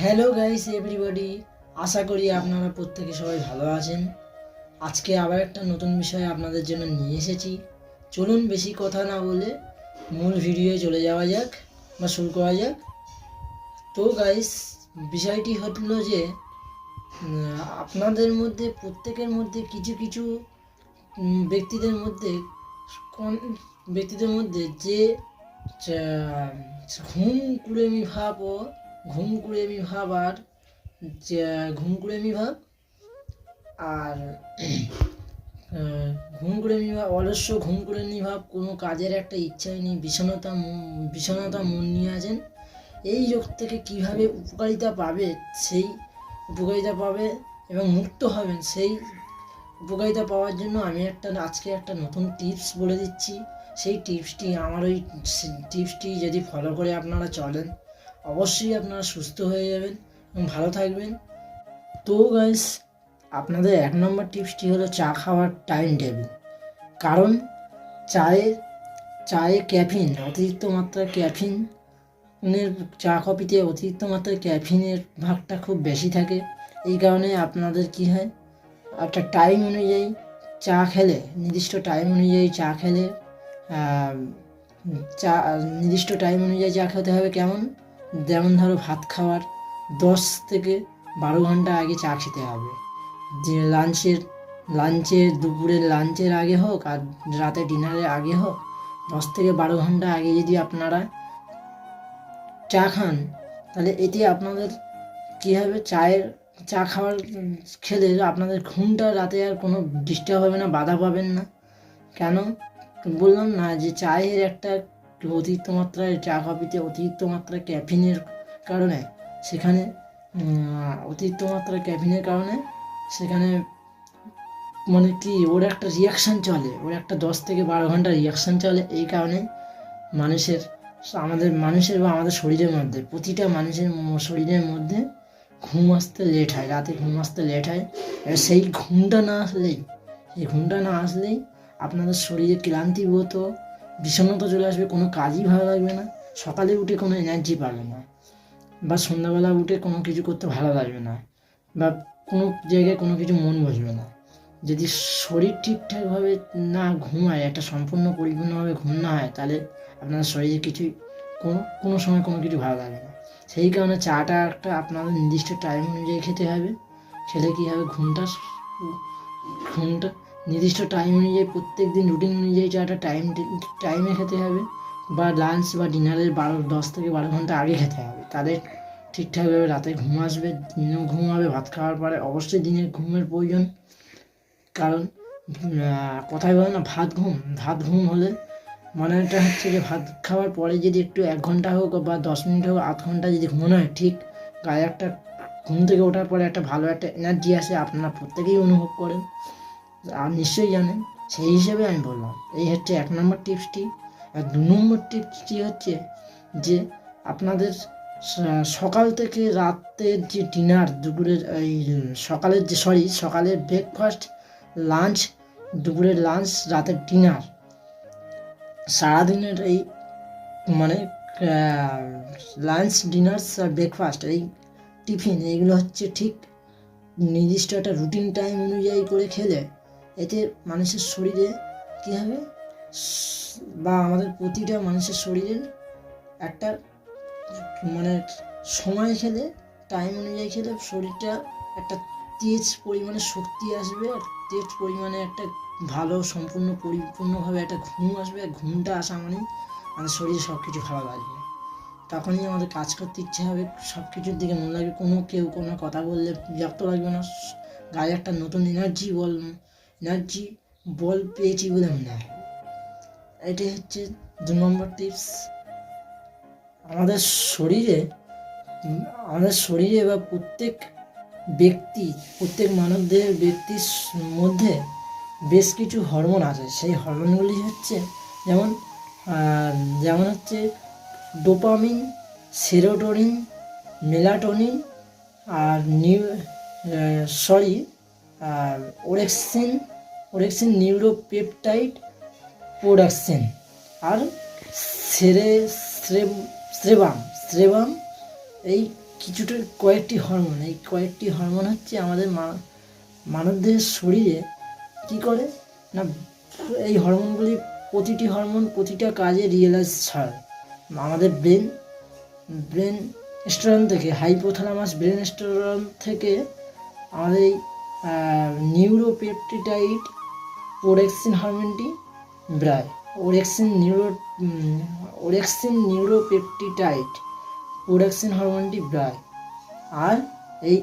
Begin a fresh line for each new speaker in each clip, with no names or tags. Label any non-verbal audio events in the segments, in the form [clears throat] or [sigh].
Hello guys everybody আশা করি আপনারা প্রত্যেকে সবাই ভালো আছেন। আজকে আবার একটা নতুন বিষয় আপনাদের জন্য নিয়ে এসেছি। চলুন বেশি কথা না বলে মূল ভিডিওয়ে চলে যাওয়া যাক বা শুরু করা যাক। তো গাইস বিষয়টি হলো যে আপনাদের মধ্যে, প্রত্যেকের মধ্যে কিছু কিছু ব্যক্তিদের মধ্যে কোন, ব্যক্তিদের মধ্যে যে ঘুম, কুড়েমি ভাব ও ঘুম কুড়েমি ভাব আর যে ঘুম ভাব আর আহ, ঘুম ভাব অলস্য ঘুমকুড়েমি ভাব কোনো কাজের একটা ইচ্ছাই নেই বিষণ্ণতা মন- বিষণ্ণতা মন নিয়ে আছেন। এই যোগ থেকে কীভাবে উপকারিতা পাবে সেই উপকারিতা পাবে এবং মুক্ত হবেন সেই উপকারিতা পাওয়ার জন্য আমি একটা আজকে একটা নতুন টিপস বলে দিচ্ছি। সেই টিপসটি আমার ওই টিপসটি যদি ফলো করে আপনারা চলেন। অবশ্যই আপনারা সুস্থ হয়ে যাবেন এবং ভালো থাকবেন। তো গাইস আপনাদের এক নম্বর টিপসটি হলো চা খাওয়ার টাইম টেবিল কারণ চায়ে চায়ে ক্যাফিন অতিরিক্ত মাত্রায় ক্যাফিন চা কফিতে অতিরিক্ত মাত্রায় ক্যাফিনের ভাগটা খুব বেশি থাকে। এই কারণে আপনাদের কি হয়, একটা টাইম অনুযায়ী চা খেলে, নির্দিষ্ট টাইম অনুযায়ী চা খেলে চা, নির্দিষ্ট টাইম অনুযায়ী চা খেতে হবে কেমন? যেমন ধরো ভাত খাওয়ার দশ থেকে বারো ঘণ্টা আগে চা খেতে হবে। যে লাঞ্চের লাঞ্চের, দুপুরের লাঞ্চের আগে হোক আর রাতে ডিনারের আগে হোক, দশ থেকে বারো ঘণ্টা আগে যদি আপনারা চা খান, তাহলে এতে আপনাদের কী হবে? চায়ের, চা খাওয়ার খেলে আপনাদের ঘুমটা রাতে আর কোনো ডিস্টার্ব হবে না, বাধা পাবেন না। কেন? বললাম না যে চায়ের একটা অতিরিক্ত মাত্রায় চা কফিতে অতিরিক্ত মাত্রায় ক্যাফিনের কারণে সেখানে অতিরিক্ত মাত্রায় ক্যাফিনের কারণে সেখানে মানে কি, ওর একটা রিয়াকশান চলে, ওর একটা দশ থেকে বারো ঘণ্টা রিয়াকশান চলে। এই কারণে মানুষের, আমাদের মানুষের বা আমাদের শরীরের মধ্যে, প্রতিটা মানুষের শরীরের মধ্যে ঘুম আসতে লেট হয়, রাতে ঘুম আসতে লেট হয়। আর সেই ঘুমটা না আসলেই, সেই ঘুমটা না আসলেই আপনাদের শরীরে ক্লান্তিবোধ ও বিষণ্ণতা চলে আসবে, কোনো কাজই ভালো লাগবে না। সকালে উঠে কোনো এনার্জি পাবে না। বা সন্ধ্যাবেলা উঠে কোনো কিছু করতে ভালো লাগবে না। বা কোনো জায়গায় কোনো কিছু মন বসবে না। যদি শরীর ঠিকঠাকভাবে না ঘুমায়, একটা সম্পূর্ণ পরিপূর্ণভাবে ঘুম না হয়, তাহলে আপনার শরীরে কিছুই কোনো কোনো সময় কোনো কিছু ভালো লাগে না। সেই কারণে চাটা একটা আপনাদের নির্দিষ্ট টাইম অনুযায়ী খেতে হবে। খেলে কী হবে? ঘুমটা ঘুমটা নির্দিষ্ট টাইম অনুযায়ী প্রত্যেক দিন রুটিন অনুযায়ী চাটা টাইম টাইমে খেতে হবে বা লাঞ্চ বা ডিনারের বারো, দশ থেকে বারো ঘণ্টা আগে খেতে হবে। তাদের ঠিকঠাকভাবে রাতে ঘুম আসবে, দিনেও ঘুম হবে, ভাত খাওয়ার পরে অবশ্যই দিনের ঘুমের প্রয়োজন। কারণ কথায় বলে না, ভাত ঘুম। ভাত ঘুম হলে মানে এটা হচ্ছে যে, ভাত খাওয়ার পরে যদি একটু এক ঘণ্টা হোক বা দশ মিনিট হোক, আধ ঘণ্টা যদি ঘুমানো হয়, ঠিক গায়ে একটা ঘুম থেকে ওঠার পরে একটা ভালো একটা এনার্জি আসে, আপনারা প্রত্যেকেই অনুভব করেন। আর নিশ্চয়ই জানেন, সেই হিসেবে আমি বললাম, এই হচ্ছে এক নম্বর টিপসটি। আর দু নম্বর টিপসটি হচ্ছে যে আপনাদের সকাল থেকে রাতের যে ডিনার, দুপুরের এই সকালের যে, সরি, সকালের ব্রেকফাস্ট লাঞ্চ দুপুরের লাঞ্চ রাতের ডিনার সারাদিনের এই মানে লাঞ্চ ডিনার আর ব্রেকফাস্ট এই টিফিন এইগুলো হচ্ছে ঠিক নির্দিষ্ট একটা রুটিন টাইম অনুযায়ী করে খেলে এতে মানুষের শরীরে কী হবে? বা আমাদের প্রতিটা মানুষের শরীরের একটা মানে সময় খেলে টাইম অনুযায়ী খেলে শরীরটা একটা তেজ পরিমাণে শক্তি আসবে, আর তেজ পরিমাণে একটা ভালো, সম্পূর্ণ, পরিপূর্ণভাবে একটা ঘুম আসবে, আর ঘুমটা আসা মানেই আমাদের শরীরে সব কিছু ভালো লাগবে তখনই আমাদের কাজ করতে ইচ্ছে হবে সব কিছুর দিকে মনে লাগবে। কোনো কেউ কোনো কথা বললে বিরক্ত লাগবে না। গায়ে একটা নতুন এনার্জি বল এনার্জি বল পেয়েছি বলে মনে হয়। এটাই হচ্ছে দু নম্বর টিপস আমাদের শরীরে আমাদের শরীরে বা প্রত্যেক ব্যক্তি, প্রত্যেক মানবদের ব্যক্তির মধ্যে বেশ কিছু হরমোন আছে। সেই হরমোনগুলি হচ্ছে যেমন যেমন হচ্ছে ডোপামিন সেরোটোনিন মেলাটোনিন আর new sorry orexin orexin neuropeptide production. আর সেরে স্রেবাম স্রেবাম এই কিছুটা কয়েকটি হরমোন, এই কয়েকটি হরমোন হচ্ছে আমাদের মা- মানবদের শরীরে কি করে? না, এই হরমোনগুলি প্রতিটি হরমোন প্রতিটা কাজে রিয়েলাইজ ছাড়ে আমাদের ব্রেন ব্রেন স্টোরন থেকে, হাইপোথ্যালামাস ব্রেন স্টোরন থেকে আমাদের এই নিউরোপেপটিটাইড ওরেক্সিন হরমোনটি ব্রায় orexin neuro orexin neuropeptide orexin হরমোনটি ব্রায় আর এই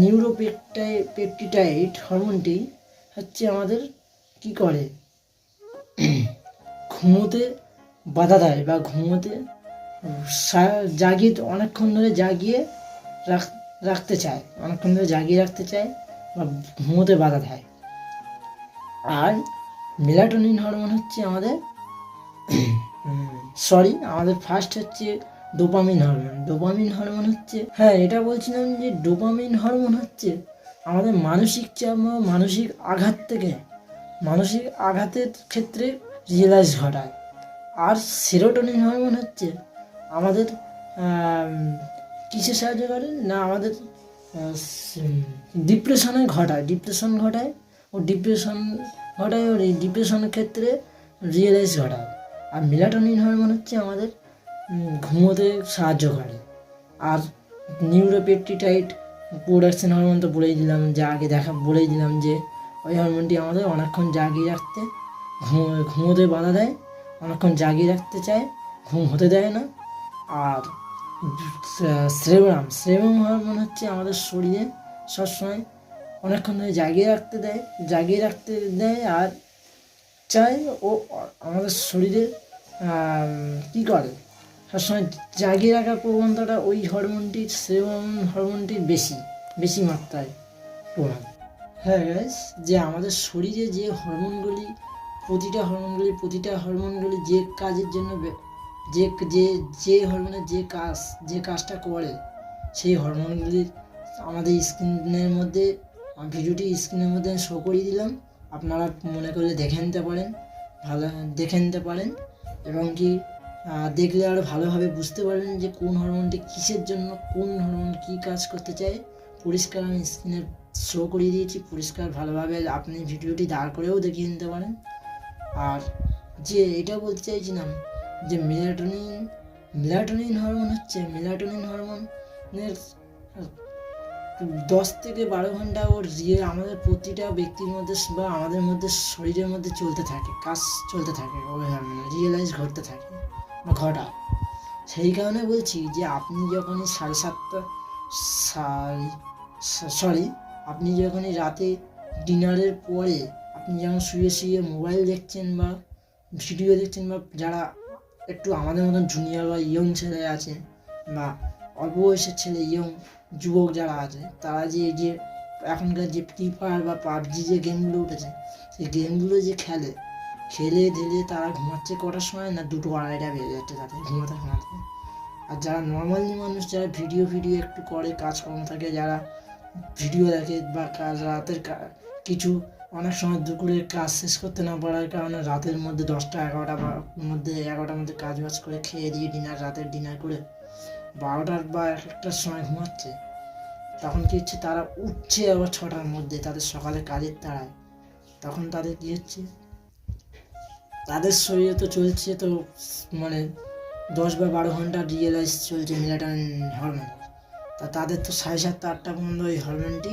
নিউরোপেপটাই পেপটিটাইড হরমোনটি হচ্ছে আমাদের কি করে? [clears throat] ঘুমোতে বাধা দেয় বা ঘুমোতে জাগিয়ে অনেকক্ষণ ধরে জাগিয়ে রাখ, রাখতে চায়, অনেকক্ষণ ধরে জাগিয়ে রাখতে চায় বা ঘুমোতে বাধা দেয়। আর মেলাটোনিন হরমোন হচ্ছে আমাদের সরি আমাদের ফার্স্ট হচ্ছে ডোপামিন হরমোন ডোপামিন হরমোন হচ্ছে হ্যাঁ এটা বলছিলাম যে ডোপামিন হরমোন হচ্ছে আমাদের মানসিক চাপ মানসিক আঘাত থেকে মানসিক আঘাতের ক্ষেত্রে রিয়েলাইজ ঘটায়। আর সেরোটোনিন হরমোন হচ্ছে আমাদের আম, কিসে সাহায্য করে না আমাদের ডিপ্রেশনে ঘটায়। ডিপ্রেশন ঘটায় ও ডিপ্রেশন ঘটায় ওর এই ডিপ্রেশনের ক্ষেত্রে রিয়েলাইজ ঘটায় আর মেলাটোনিন হরমোন হচ্ছে আমাদের ঘুমোতে সাহায্য করে। আর নিউরোপেপটিটাইড প্রোডাকশন হরমোন তো বলেই দিলাম, যা আগে দেখা, বলেই দিলাম যে ওই হরমোনটি আমাদের অনেকক্ষণ জাগিয়ে রাখতে, ঘুমো, ঘুমোতে বাধা দেয়, অনেকক্ষণ জাগিয়ে রাখতে চায়, ঘুম হতে দেয় না। আর শ্রেবরাম শ্রেবম হরমোন হচ্ছে আমাদের শরীরে সবসময় অনেকক্ষণ ধরে জাগিয়ে রাখতে দেয়, জাগিয়ে রাখতে দেয় আর চাই ও আমাদের শরীরে কী করে? সবসময় জাগিয়ে রাখার প্রবণতাটা ওই হরমোনটির সেবন হরমোনটির বেশি বেশি মাত্রায় প্রভাব হ্যাঁ গাইস যে আমাদের শরীরে যে হরমোনগুলি, প্রতিটা হরমোনগুলি প্রতিটা হরমোনগুলি যে কাজের জন্য যে যে যে হরমোনের যে কাজ, যে কাজটা করে, সেই হরমোনগুলি আমাদের স্কিনের মধ্যে ভিডিওটি স্ক্রিনের মধ্যে শো করিয়ে দিলাম। আপনারা মনে করলে দেখে নিতে পারেন, ভালো দেখে নিতে পারেন এবং কি দেখলে আরও ভালোভাবে বুঝতে পারবেন যে কোন হরমোনটি কিসের জন্য, কোন হরমোন কী কাজ করতে চায়। পরিষ্কার আমি স্ক্রিনে শো করিয়ে দিয়েছি, পরিষ্কার ভালোভাবে আপনি ভিডিওটি দাঁড় করেও দেখিয়ে নিতে পারেন। আর যে এটা বলতে চাইছিলাম যে মেলাটোনিন মেলাটোনিন হরমোন হচ্ছে মেলাটোনিন হরমোনের দশ থেকে বারো ঘণ্টা ওর রিয়ে আমাদের প্রতিটা ব্যক্তির মধ্যে বা আমাদের মধ্যে শরীরের মধ্যে চলতে থাকে, কাজ চলতে থাকে রিয়েলাইজ ঘটতে থাকে, বা ঘটা। সেই কারণে বলছি যে আপনি যখনই সাড়ে সাতটা সরি আপনি যখনই রাতে ডিনারের পরে আপনি যেমন শুয়ে শুয়ে মোবাইল দেখছেন বা ভিডিও দেখছেন বা যারা একটু আমাদের মতন জুনিয়র বা ইয়ং ছেলে আছে বা অল্প বয়সের ছেলে এবং যুবক যারা আছে, তারা যে যে এখনকার যে ফ্রি ফায়ার বা পাবজি যে গেমগুলো উঠেছে, সেই গেমগুলো যে খেলে খেলে ধেলে তারা ঘুমাচ্ছে কটার সময় না দুটো আড়াইটা বেজে যাচ্ছে তাদের ঘুমাতে ঘুমাতে আর যারা নর্মালি মানুষ, যারা ভিডিও ভিডিও একটু করে, কাজকর্ম থাকে, যারা ভিডিও দেখে বা কাজ রাতের কিছু অনেক সময় দুপুরে কাজ শেষ করতে না পারার কারণে রাতের মধ্যে দশটা, এগারোটা বা মধ্যে এগারোটার মধ্যে কাজ বাজ করে খেয়ে দিয়ে ডিনার রাতের ডিনার করে বারোটার বা এক একটার সময় ঘুমাচ্ছে, তখন কি হচ্ছে তারা উঠছে আবার ছটার মধ্যে তাদের সকালে কাজের তাড়ায় তখন তাদের কী হচ্ছে, তাদের শরীরে তো চলছে তো মানে দশ বা বারো ঘণ্টা রিয়েলাইজ চলছে মেলাটোনিন হরমোন তা তাদের তো সাড়ে সাতটা, আটটা পর্যন্ত ওই হরমোনটি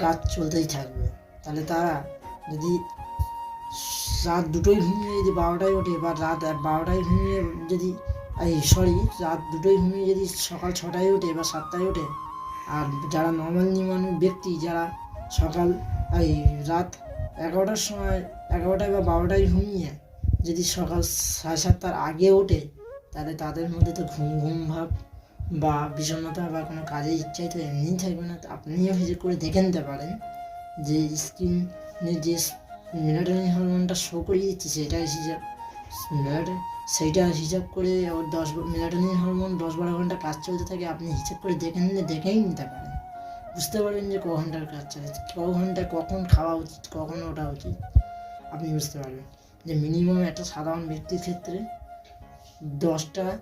কাজ চলতেই থাকবে। তাহলে তারা যদি রাত দুটোই ঘুমিয়ে যদি বারোটায় ওঠে বা রাত বারোটায় ঘুমিয়ে যদি এই সরি রাত দুটোই ঘুমিয়ে যদি সকাল ছটায় ওঠে বা সাতটায় ওঠে, আর যারা নর্মাল মানুষ ব্যক্তি, যারা সকাল, এই, রাত এগারোটার সময়, এগারোটায় বা বারোটায় ঘুমিয়ে যদি সকাল সাড়ে সাতটার আগে ওঠে, তাহলে তাদের মধ্যে তো ঘুম ঘুম ভাব বা বিষণ্ণতা বা কোনো কাজের ইচ্ছাই তো এমনিই থাকবে না। আপনিও ভিজিট করে দেখে নিতে পারেন যে স্কিনে যে মেলাটোনিন হরমোনটা শো করিয়ে দিচ্ছে, সেটা হিসাব মেলাটোনিন সেইটা হিসাব করে ওর দশ মেলাটোনিন হরমোন দশ বারো ঘণ্টা কাজ চলতে থাকে, আপনি হিসাব করে দেখে নিলে, দেখেই নিতে পারেন। বুঝতে পারবেন যে ক ঘণ্টার কাজ চলেছে, ক ঘন্টায় কখন খাওয়া উচিত, কখন ওঠা উচিত? আপনি বুঝতে পারবেন যে মিনিমাম একটা সাধারণ ব্যক্তির ক্ষেত্রে দশটা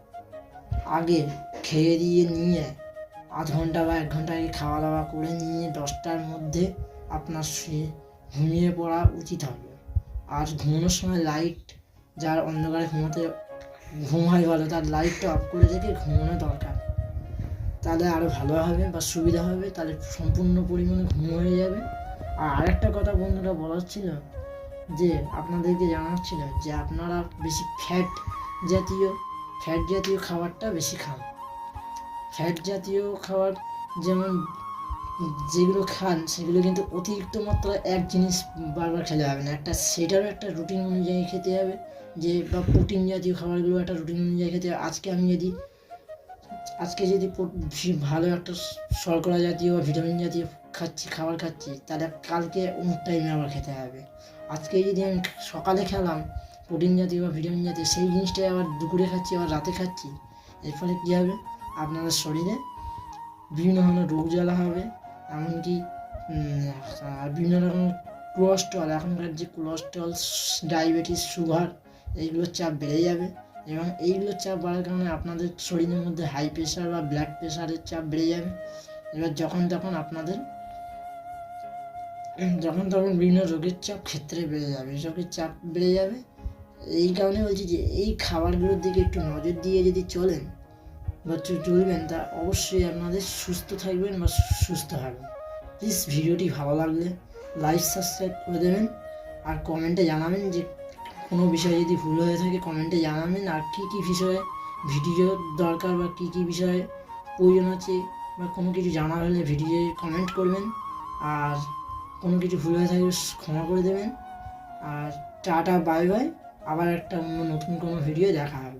আগে খেয়ে দিয়ে নিয়ে, আধ ঘণ্টা বা এক ঘণ্টা আগে খাওয়া দাওয়া করে নিয়ে দশটার মধ্যে আপনার শুয়ে ঘুমিয়ে পড়া উচিত হবে। আর ঘুমানোর সময় লাইট যার অন্ধকারে ঘুমোতে ঘুম হয় ভালো, তার লাইটটা অফ করে রেখে ঘুমানো দরকার। তাহলে আরও ভালো হবে বা সুবিধা হবে, তাহলে সম্পূর্ণ পরিমাণে ঘুম হয়ে যাবে। আর আরেকটা কথা বন্ধুরা বলার ছিল যে, আপনাদেরকে জানাচ্ছিল যে, আপনারা বেশি ফ্যাট জাতীয় ফ্যাট জাতীয় খাবারটা বেশি খান। ফ্যাট জাতীয় খাবার যেমন যেগুলো খান, সেগুলো কিন্তু অতিরিক্ত মাত্রায় এক জিনিস বারবার খেলে হবে না। একটা সেটারও একটা রুটিন অনুযায়ী খেতে হবে। যে বা প্রোটিন জাতীয় খাবারগুলো একটা রুটিন অনুযায়ী খেতে আজকে আমি যদি, আজকে যদি ভালো একটা শর্করা জাতীয় বা ভিটামিন জাতীয় খাচ্ছি, খাবার খাচ্ছি, তাহলে কালকে অমুক টাইমে আবার খেতে হবে। আজকে যদি আমি সকালে খেলাম প্রোটিন জাতীয় বা ভিটামিন জাতীয়, সেই জিনিসটাই আবার দুপুরে খাচ্ছি, আবার রাতে খাচ্ছি, এর ফলে কী হবে? আপনাদের শরীরে বিভিন্ন ধরনের রোগ জ্বালা হবে, এমনকি বিভিন্ন রকম কোলেস্ট্রল এখনকার যে কোলেস্ট্রল ডায়াবেটিস সুগার এইগুলোর চাপ বেড়ে যাবে এবং এইগুলোর চাপ বাড়ার কারণে আপনাদের শরীরের মধ্যে হাই প্রেশার বা ব্লাড প্রেশারের চাপ বেড়ে যাবে। এবার যখন তখন আপনাদের, যখন তখন বিভিন্ন রোগের চাপ ক্ষেত্রে বেড়ে যাবে, রোগের চাপ বেড়ে যাবে। এই কারণে বলছি যে এই খাবারগুলোর দিকে একটু নজর দিয়ে যদি চলেন বা চলবেন, তা অবশ্যই আপনাদের সুস্থ থাকবেন বা সুস্থ হবেন। প্লিজ ভিডিওটি ভালো লাগলে লাইক সাবস্ক্রাইব করে দেবেন আর কমেন্টে জানাবেন যে কোনো বিষয়ে যদি ভুল হয়ে থাকে কমেন্টে জানাবেন। আর কী কী বিষয়ে ভিডিও দরকার বা কী কী বিষয়ে প্রয়োজন আছে বা কোনো কিছু জানা হলে ভিডিও কমেন্ট করবেন। আর কোনো কিছু ভুল হয়ে থাকলে ক্ষমা করে দেবেন। আর টাটা বাই বাই আবার একটা অন্য নতুন কোনো ভিডিও দেখা হবে।